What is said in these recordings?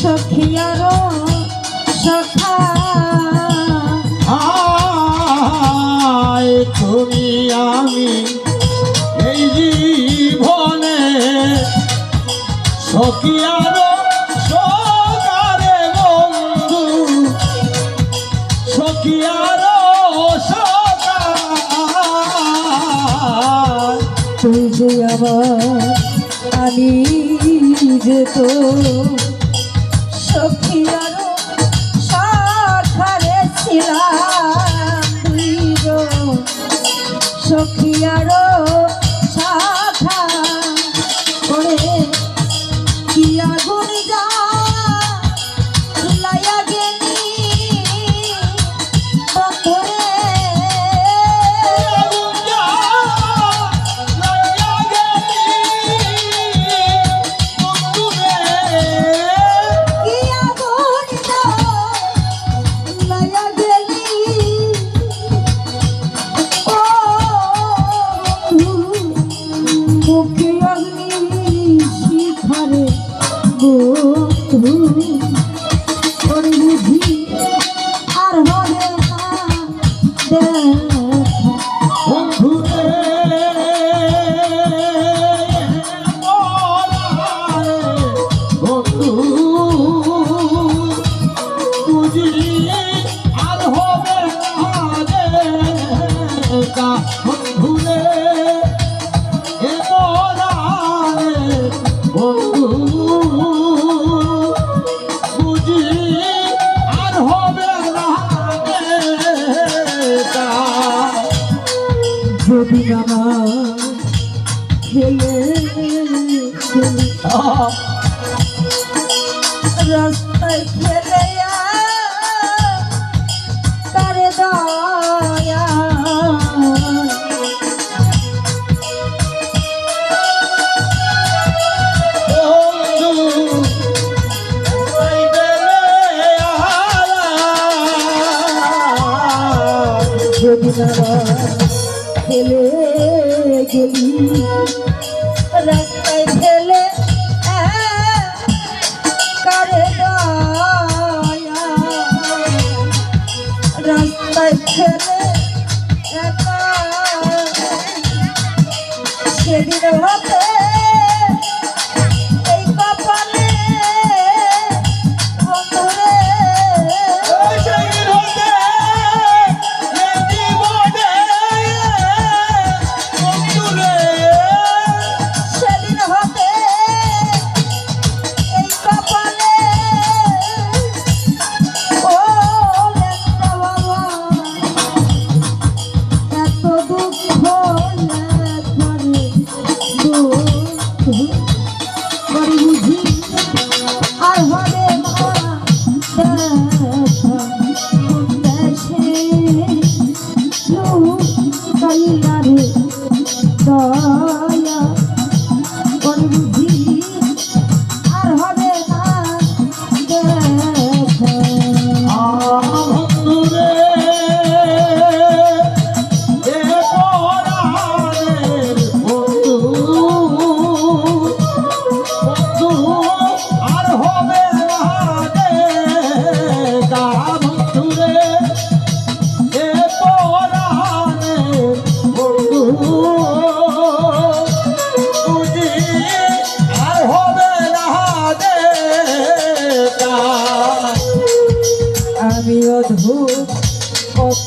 সখিয়ার সখা। তুমি আমি এই জীবনে সখিয়ার সকারে বন্ধু। সখিয়ার তুই যে আমার আমি যে তো সখিয়ারো শাখা করে। কি আগুন মধু খেলে ছেলে কলিয়ারে দয়া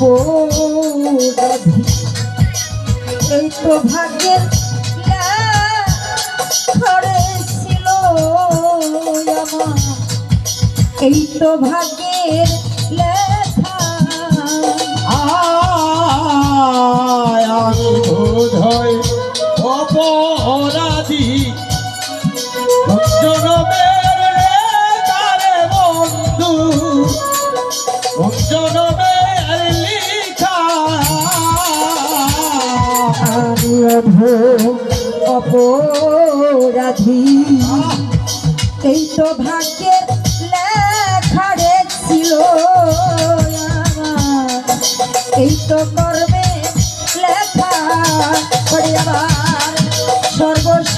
অপরাধী। এই তো ভাগ্যের ঘরে ছিল আমার এই তো ভাগ্যের অপরাধী এই তো ভাগ্যের লেখা ছিল এই তো কর্মে লেখা করে আবার সর্বস্ব